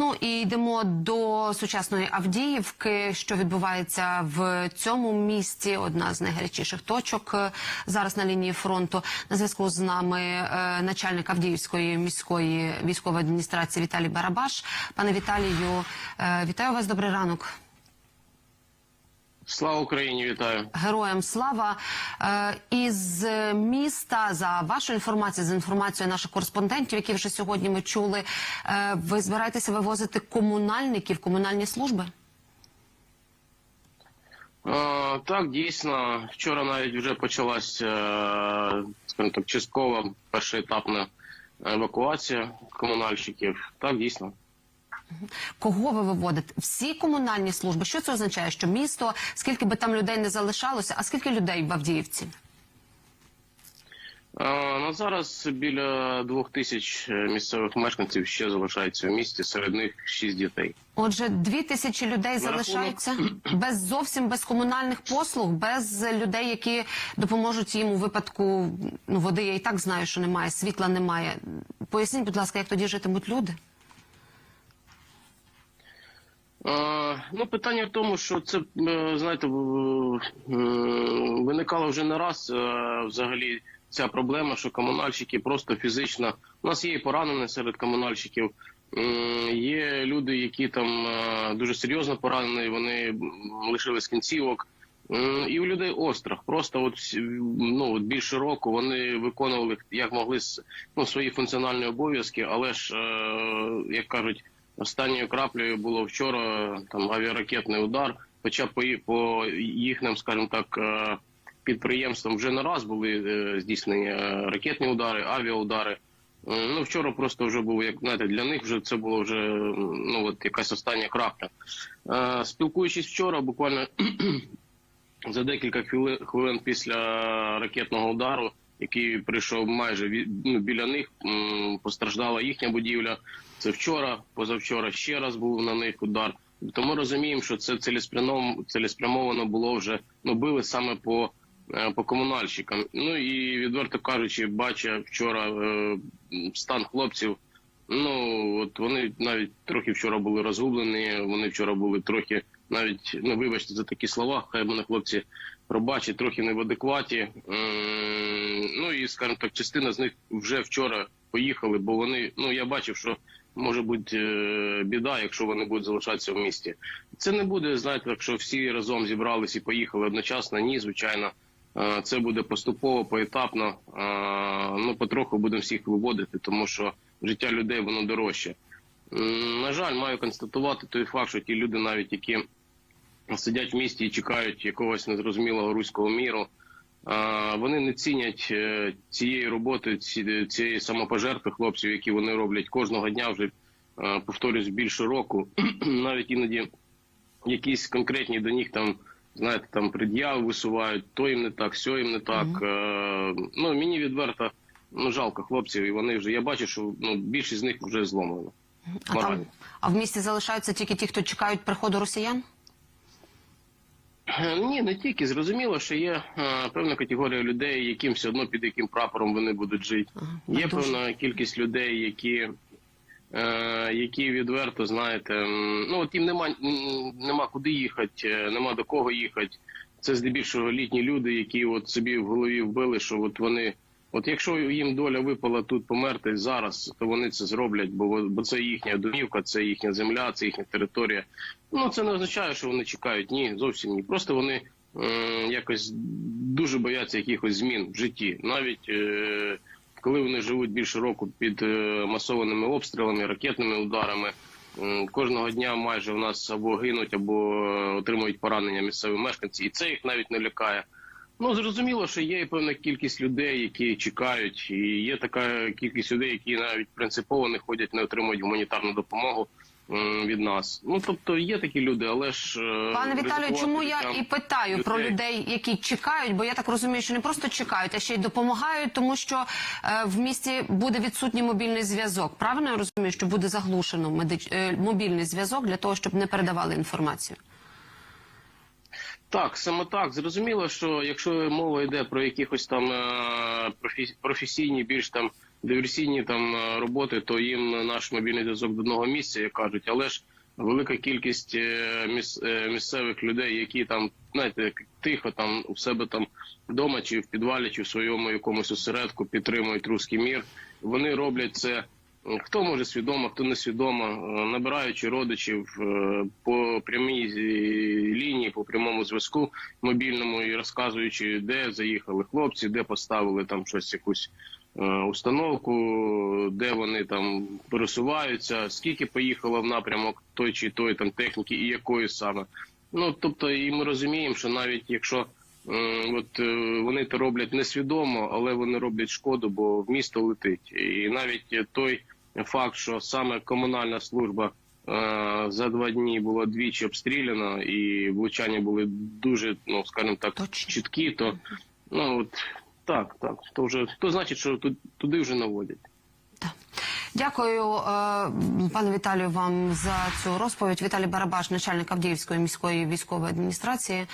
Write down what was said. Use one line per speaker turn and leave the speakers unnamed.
Ну і йдемо до сучасної Авдіївки, що відбувається в цьому місті. Одна з найгарячіших точок е, зараз на лінії фронту. На зв'язку з нами е, начальник Авдіївської міської військової адміністрації Віталій Барабаш. Пане Віталію, е, вітаю вас. Добрий ранок.
Слава Україні, вітаю.
Героям слава Е, із міста за вашою інформацією, за інформацією наших кореспондентів, які вже сьогодні ми чули. е, Ви збираєтеся вивозити комунальників, комунальні служби?
Е, так, дійсно, вчора навіть вже почалась, так, часткова першоетапна евакуація комунальщиків. Так, дійсно.
Кого ви виводите? Всі комунальні служби. Що це означає? Що місто, скільки би там людей не залишалося, а скільки людей в Авдіївці?
Е, ну, зараз біля двох тисяч місцевих мешканців ще залишається в місті, серед них шість дітей.
Отже, дві тисячі людей
рахунок-
залишаються без зовсім без комунальних послуг, без людей, які допоможуть їм у випадку ну, води. Я і так знаю, що немає, світла немає. Поясніть, будь ласка, як тоді житимуть люди?
Е, Ну, питання в тому, що це е, знаєте, е, виникало вже не раз взагалі ця проблема, що комунальщики просто фізично. У нас є і поранені серед комунальщиків. Є люди, які там дуже серйозно поранені, вони лишились кінцівок. І у людей острах. Просто от ну от більше року вони виконували як могли ну, свої функціональні обов'язки, але ж як кажуть. Останньою краплею було вчора там авіаракетний удар. Хоча по, по їхнім, скажімо так, е, підприємствам вже не раз були е, здійснені е, ракетні удари, авіаудари. Ну вчора просто вже був як знаєте, для них вже це було вже ну от якась остання крапля. Спілкуючись вчора, буквально за декілька хвили- хвилин після ракетного удару, який прийшов майже ну, біля них, постраждала їхня будівля. Це вчора, позавчора ще раз був на них удар. Ми розуміємо, що це цілеспрямовано, було вже ну били саме по, е, по комунальщикам. Ну і відверто кажучи, бача вчора е, стан хлопців. Ну от вони навіть трохи вчора були розгублені. Вони вчора були трохи навіть ну вибачте за такі слова. Хай мене хлопці пробачать, трохи не в адекваті. Ну і скажімо так, частина з них вже вчора поїхали, бо вони ну я бачив, що може бути е, біда, якщо вони будуть залишатися в місті. Це не буде, знаєте, якщо всі разом зібрались і поїхали одночасно. Ні, звичайно. Е, Це буде поступово, поетапно. Е, Ну, потроху будемо всіх виводити, тому що життя людей воно дорожче. На жаль, маю констатувати той факт, що ті люди, навіть які сидять в місті і чекають якогось незрозумілого руського міру, вони не цінять е, цієї роботи, ці- цієї самопожертви хлопців, які вони роблять кожного дня вже повторюсь більше року. Навіть іноді якісь конкретні до них там. Знаєте, там пред'яви висувають, то їм не так, сьо їм не так. Е, ну мені відверто ну жалко хлопців, і вони вже я бачу, що ну більшість з них вже зломлено.
А там а в місті залишаються тільки ті, хто чекають приходу росіян?
Е, Ні, не тільки зрозуміло, що є а, певна категорія людей, яким все одно під яким прапором вони будуть жити. Є
дуже.
певна кількість людей, які, е, які відверто знаєте, ну от їм нема, нема куди їхати, е, нема до кого їхати. Це здебільшого літні люди, які от собі в голові вбили, що от вони. От якщо їм доля випала тут померти зараз, то вони це зроблять, бо бо це їхня домівка, це їхня земля, це їхня територія. Ну це не означає, що вони чекають. Ні, зовсім ні. Просто вони е, якось дуже бояться якихось змін в житті, навіть е, коли вони живуть більше року під е, масованими обстрілами, ракетними ударами. Кожного дня майже у нас або гинуть, або е, отримують поранення місцеві мешканці, і це їх навіть не лякає. Ну зрозуміло, що є певна кількість людей, які чекають, і є така кількість людей, які навіть принципово не ходять, не отримують гуманітарну допомогу від нас. Ну тобто є такі люди, але ж е,
Пане Віталію, чому я і питаю про
людей.
людей, які чекають, бо я так розумію, що не просто чекають, а ще й допомагають, тому що е, в місті буде відсутній мобільний зв'язок. Правильно я розумію, що буде заглушено медич... е, мобільний зв'язок для того, щоб не передавали інформацію?
Так, саме так. Зрозуміло, що якщо мова йде про якихось там е, професійні, більш там диверсійні там е, роботи, то їм наш мобільний зв'язок до одного місця, як кажуть, але ж велика кількість е, міс- місцевих людей, які там знаєте, тихо там у себе там вдома, чи в підвалі, чи в своєму якомусь осередку підтримують руський мір. Вони роблять це. Е, Хто може свідомо, хто не свідомо, е, набираючи родичів е, по прямій лінії, по прямому зв'язку мобільному і розказуючи, де заїхали хлопці, де поставили там щось, якусь установку, де вони там пересуваються, скільки поїхало в напрямок той чи той там техніки, і якої саме. Ну тобто, і ми розуміємо, що навіть якщо от е, вони це роблять несвідомо, але вони роблять шкоду, бо в місто летить. І навіть той факт, що саме комунальна служба е, за два дні було двічі обстріляно, і влучання були дуже, ну скажімо так,
Точно.
чіткі, то ну от так, так, то вже то значить, що ту- туди вже наводять.
Так. Дякую, е, пане Віталію, вам за цю розповідь. Віталій Барабаш, начальник Авдіївської міської військової адміністрації.